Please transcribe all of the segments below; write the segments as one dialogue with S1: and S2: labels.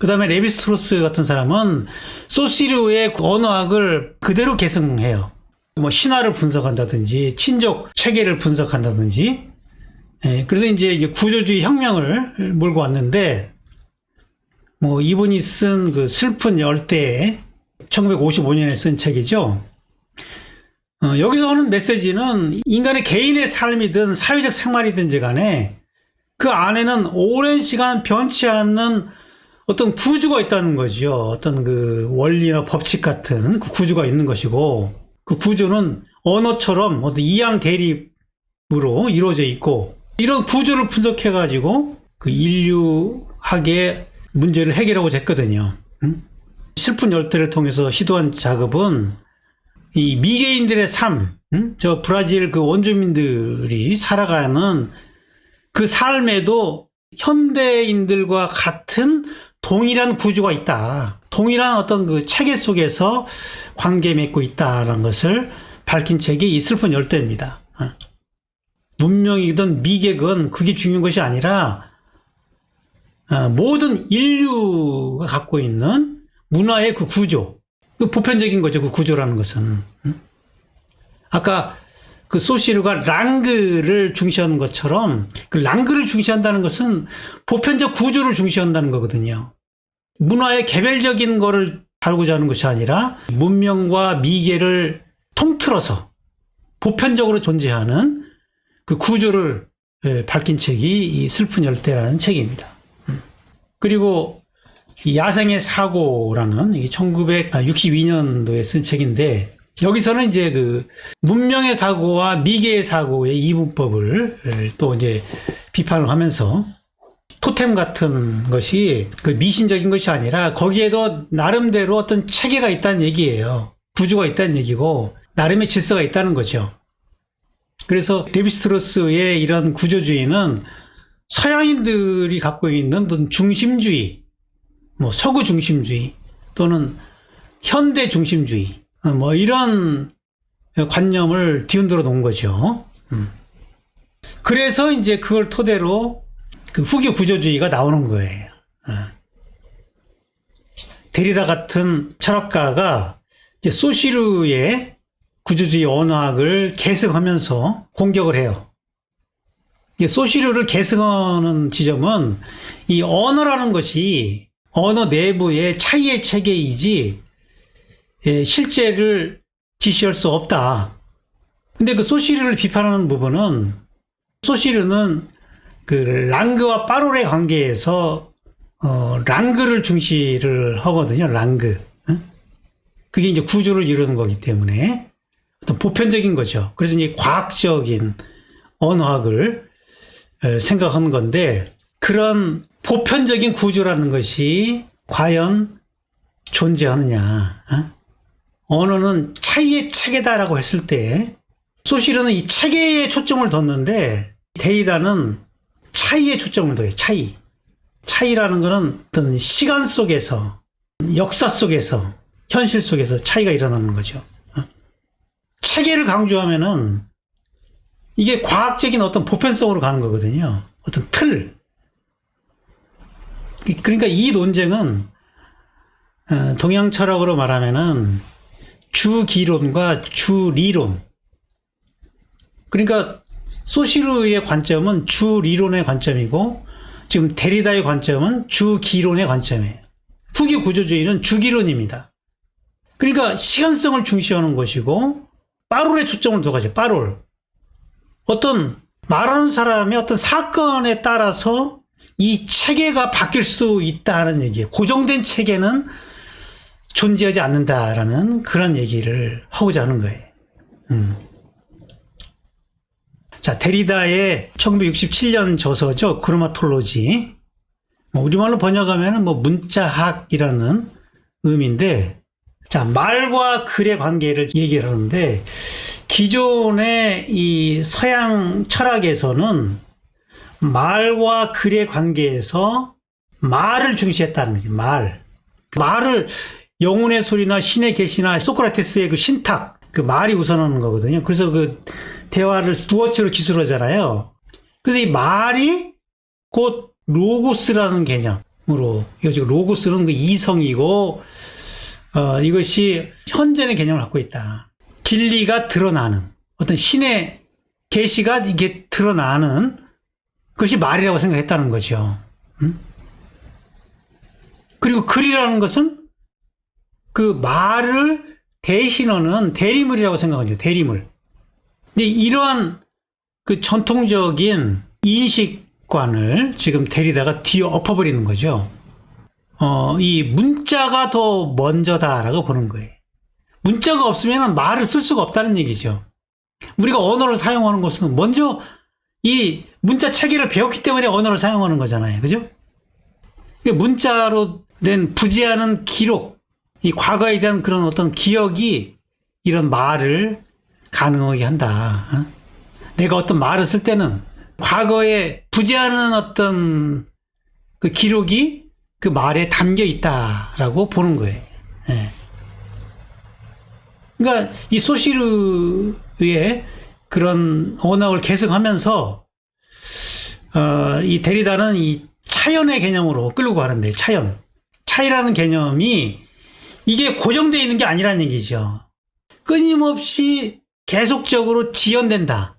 S1: 그 다음에 레비스트로스 같은 사람은 소시르의 언어학을 그대로 계승해요. 뭐 신화를 분석한다든지 친족 체계를 분석한다든지 예, 그래서 이제 구조주의 혁명을 몰고 왔는데 뭐 이분이 쓴 그 슬픈 열대 1955년에 쓴 책이죠. 어, 여기서 하는 메시지는 인간의 개인의 삶이든 사회적 생활이든지 간에 그 안에는 오랜 시간 변치 않는 어떤 구조가 있다는 거죠. 어떤 그 원리나 법칙 같은 그 구조가 있는 것이고 그 구조는 언어처럼 어떤 이양 대립으로 이루어져 있고 이런 구조를 분석해 가지고 그 인류학의 문제를 해결하고자 했거든요. 응? 슬픈 열대를 통해서 시도한 작업은 이 미개인들의 삶, 응? 저 브라질 그 원주민들이 살아가는 그 삶에도 현대인들과 같은 동일한 구조가 있다. 동일한 어떤 그 체계 속에서 관계 맺고 있다라는 것을 밝힌 책이 이 슬픈 열대입니다. 어. 문명이든 미개건 그게 중요한 것이 아니라 어, 모든 인류가 갖고 있는 문화의 그 구조, 그 보편적인 거죠. 그 구조라는 것은. 음? 아까 그 소시르가 랑그를 중시하는 것처럼 그 랑그를 중시한다는 것은 보편적 구조를 중시한다는 거거든요. 문화의 개별적인 거를 다루고자 하는 것이 아니라 문명과 미개를 통틀어서 보편적으로 존재하는 그 구조를 예, 밝힌 책이 이 슬픈 열대라는 책입니다. 음. 그리고 이 야생의 사고라는 1962년도에 쓴 책인데 여기서는 이제 그 문명의 사고와 미개의 사고의 이분법을 또 이제 비판을 하면서 토템 같은 것이 그 미신적인 것이 아니라 거기에도 나름대로 어떤 체계가 있다는 얘기예요. 구조가 있다는 얘기고 나름의 질서가 있다는 거죠. 그래서 레비스트로스의 이런 구조주의는 서양인들이 갖고 있는 어떤 중심주의, 뭐 서구 중심주의 또는 현대 중심주의, 어, 뭐 이런 관념을 뒤흔들어 놓은 거죠. 음. 그래서 이제 그걸 토대로 그 후기 구조주의가 나오는 거예요. 어. 데리다 같은 철학가가 이제 소시르의 구조주의 언어학을 계승하면서 공격을 해요. 소시르를 계승하는 지점은 이 언어라는 것이 언어 내부의 차이의 체계이지 예, 실제를 지시할 수 없다. 근데 그 소시르를 비판하는 부분은 소시르는 그 랑그와 파롤의 관계에서 어, 랑그를 중시를 하거든요. 랑그. 응? 그게 이제 구조를 이루는 거기 때문에 어떤 보편적인 거죠. 그래서 이제 과학적인 언어학을 에, 생각하는 건데 그런 보편적인 구조라는 것이 과연 존재하느냐? 어? 언어는 차이의 체계다라고 했을 때 소시르는 이 체계에 초점을 뒀는데 데리다는 차이에 초점을 둬요. 차이. 차이라는 것은 어떤 시간 속에서 역사 속에서 현실 속에서 차이가 일어나는 거죠. 어? 체계를 강조하면은 이게 과학적인 어떤 보편성으로 가는 거거든요. 어떤 틀. 그러니까 이 논쟁은 어, 동양 철학으로 말하면은 주기론과 주리론. 그러니까 소시르의 관점은 주리론의 관점이고 지금 데리다의 관점은 주기론의 관점이에요. 후기 구조주의는 주기론입니다. 그러니까 시간성을 중시하는 것이고 빠롤에 초점을 둬가지고 빠롤. 어떤 말하는 사람의 어떤 사건에 따라서 이 체계가 바뀔 수 있다는 얘기예요. 고정된 체계는 존재하지 않는다라는 그런 얘기를 하고자 하는 거예요. 음. 자, 데리다의 1967년 저서죠. 크로마톨로지. 뭐 우리말로 번역하면 뭐 문자학이라는 의미인데, 자, 말과 글의 관계를 얘기를 하는데, 기존의 이 서양 철학에서는 말과 글의 관계에서 말을 중시했다는 거죠. 말. 말을 영혼의 소리나 신의 계시나 소크라테스의 그 신탁, 그 말이 우선하는 거거든요. 그래서 그 대화를 두어체로 기술하잖아요. 그래서 이 말이 곧 로고스라는 개념, 이거 로고스는 그 이성이고 어, 이것이 현재의 개념을 갖고 있다. 진리가 드러나는 어떤 신의 계시가 이게 드러나는 것이 말이라고 생각했다는 거죠. 음? 그리고 글이라는 것은 그 말을 대신하는 대리물이라고 생각하죠. 대리물. 근데 이러한 그 전통적인 인식관을 지금 데리다가 뒤어 엎어버리는 거죠. 어, 이 문자가 더 먼저다라고 보는 거예요. 문자가 없으면 말을 쓸 수가 없다는 얘기죠. 우리가 언어를 사용하는 것은 먼저 이 문자 체계를 배웠기 때문에 언어를 사용하는 거잖아요. 그죠? 문자로 된 부지하는 기록, 이 과거에 대한 그런 어떤 기억이 이런 말을 가능하게 한다. 어? 내가 어떤 말을 쓸 때는 과거에 부지하는 어떤 그 기록이 그 말에 담겨 있다라고 보는 거예요. 예. 그러니까 이 소시르의 그런 언어를 계승하면서 어, 이 데리다는 이 차연의 개념으로 끌고 가는데 차연, 차이라는 개념이 이게 고정되어 있는 게 아니라는 얘기죠. 끊임없이 계속적으로 지연된다.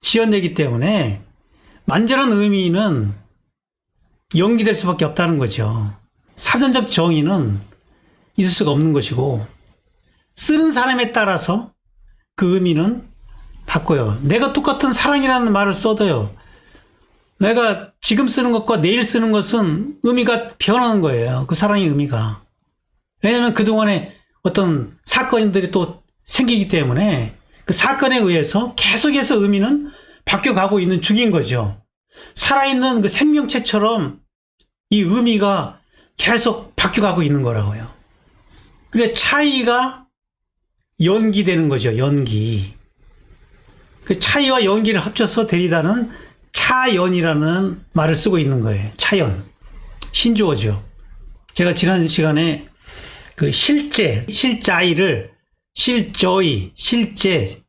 S1: 지연되기 때문에 완전한 의미는 연기될 수밖에 없다는 거죠. 사전적 정의는 있을 수가 없는 것이고 쓰는 사람에 따라서 그 의미는 바꿔요. 내가 똑같은 사랑이라는 말을 써도요. 내가 지금 쓰는 것과 내일 쓰는 것은 의미가 변하는 거예요. 그 사랑의 의미가. 왜냐하면 그동안에 어떤 사건들이 또 생기기 때문에 그 사건에 의해서 계속해서 의미는 바뀌어가고 있는 중인 거죠. 살아있는 그 생명체처럼 이 의미가 계속 바뀌어가고 있는 거라고요. 그래 차이가 연기되는 거죠. 연기. 그 차이와 연기를 합쳐서 데리다는 차연이라는 말을 쓰고 있는 거예요. 차연. 신조어죠. 제가 지난 시간에 그 실제, 실자이를 실저이, 실제,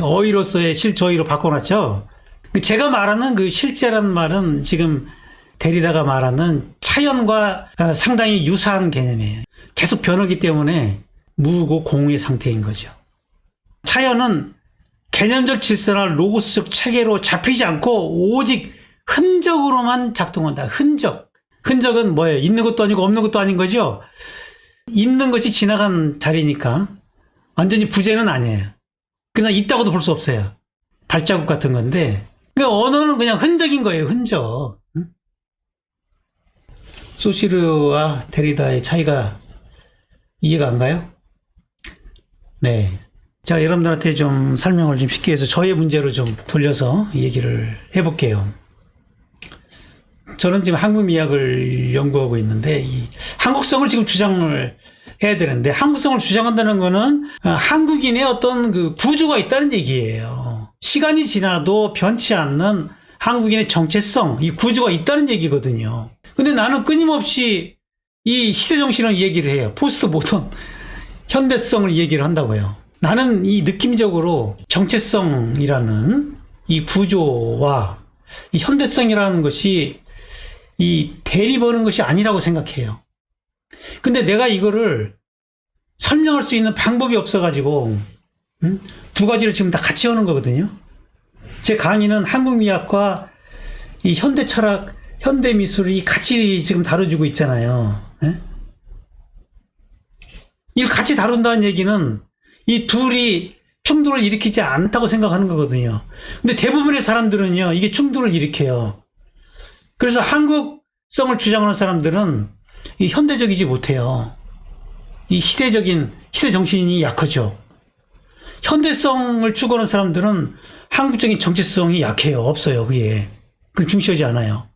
S1: 어이로서의 실저이로 바꿔놨죠. 그 제가 말하는 그 실제라는 말은 지금 데리다가 말하는 차연과 어, 상당히 유사한 개념이에요. 계속 변하기 때문에 무고 공의 상태인 거죠. 차연은 개념적 질서나 로고스적 체계로 잡히지 않고 오직 흔적으로만 작동한다. 흔적. 흔적은 뭐예요? 있는 것도 아니고 없는 것도 아닌 거죠? 있는 것이 지나간 자리니까 완전히 부재는 아니에요. 그러나 있다고도 볼 수 없어요. 발자국 같은 건데. 그러니까 언어는 그냥 흔적인 거예요. 흔적. 응? 소시르와 데리다의 차이가 이해가 안 가요? 네. 자, 여러분들한테 좀 설명을 좀 쉽게 해서 저의 문제로 좀 돌려서 얘기를 해볼게요. 저는 지금 한국 미학을 연구하고 있는데, 이 한국성을 지금 주장을 해야 되는데, 한국성을 주장한다는 거는 어, 한국인의 어떤 그 구조가 있다는 얘기예요. 시간이 지나도 변치 않는 한국인의 정체성, 이 구조가 있다는 얘기거든요. 근데 나는 끊임없이 이 시대 정신을 얘기를 해요. 포스트 모던 현대성을 얘기를 한다고요. 나는 이 느낌적으로 정체성이라는 이 구조와 이 현대성이라는 것이 이 대립하는 것이 아니라고 생각해요. 근데 내가 이거를 설명할 수 있는 방법이 없어가지고 음? 두 가지를 지금 다 같이 하는 거거든요. 제 강의는 한국미학과 이 현대철학, 현대미술이 같이 지금 다뤄지고 있잖아요. 예? 이걸 같이 다룬다는 얘기는 이 둘이 충돌을 일으키지 않다고 생각하는 거거든요. 근데 대부분의 사람들은요, 이게 충돌을 일으켜요. 그래서 한국성을 주장하는 사람들은 이 현대적이지 못해요. 이 시대적인, 시대 정신이 약하죠. 현대성을 추구하는 사람들은 한국적인 정체성이 약해요. 없어요. 그게. 그 중시하지 않아요.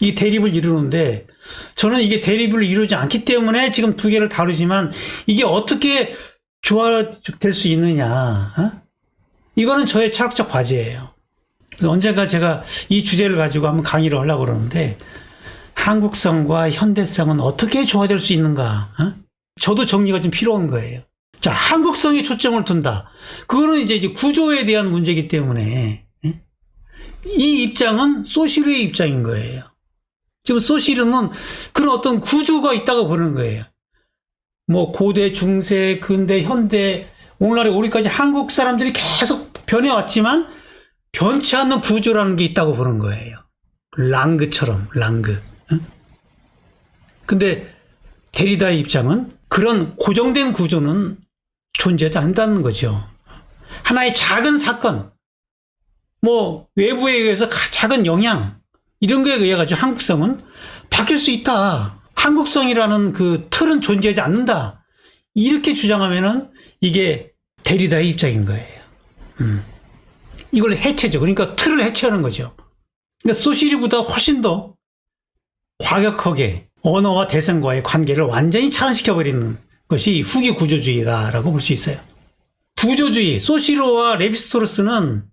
S1: 이 대립을 이루는데 저는 이게 대립을 이루지 않기 때문에 지금 두 개를 다루지만 이게 어떻게 조화될 수 있느냐. 어? 이거는 저의 철학적 과제예요. 그래서 언젠가 제가 이 주제를 가지고 한번 강의를 하려고 그러는데 한국성과 현대성은 어떻게 조화될 수 있는가? 어? 저도 정리가 좀 필요한 거예요. 자, 한국성에 초점을 둔다. 그거는 이제 이제 구조에 대한 문제이기 때문에 예? 이 입장은 소시르의 입장인 거예요. 지금 소시르는 그런 어떤 구조가 있다고 보는 거예요. 뭐 고대, 중세, 근대, 현대, 오늘날에 우리까지 한국 사람들이 계속 변해왔지만 변치 않는 구조라는 게 있다고 보는 거예요. 랑그처럼 랑그. 응? 근데 데리다의 입장은 그런 고정된 구조는 존재하지 않는다는 거죠. 하나의 작은 사건, 뭐 외부에 의해서 가- 작은 영향 이런 거에 의해 가지고 한국성은 바뀔 수 있다. 한국성이라는 그 틀은 존재하지 않는다. 이렇게 주장하면은 이게 데리다의 입장인 거예요. 음. 이걸 해체죠. 그러니까 틀을 해체하는 거죠. 그러니까 소시리보다 훨씬 더 과격하게 언어와 대상과의 관계를 완전히 차단시켜버리는 것이 후기 구조주의다라고 볼 수 있어요. 구조주의, 소시로와 레비스토로스는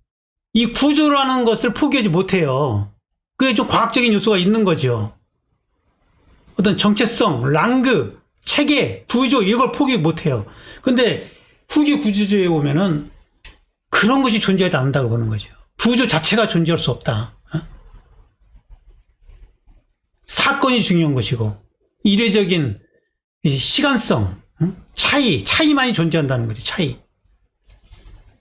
S1: 이 구조라는 것을 포기하지 못해요. 그게 좀 과학적인 요소가 있는 거죠. 어떤 정체성, 랑그, 체계, 구조 이걸 포기 못해요. 근데 후기 구조주의에 오면은 그런 것이 존재하지 않는다고 보는 거죠. 구조 자체가 존재할 수 없다. 어? 사건이 중요한 것이고 이례적인 이 시간성, 응? 차이, 차이만이 존재한다는 거죠. 차이.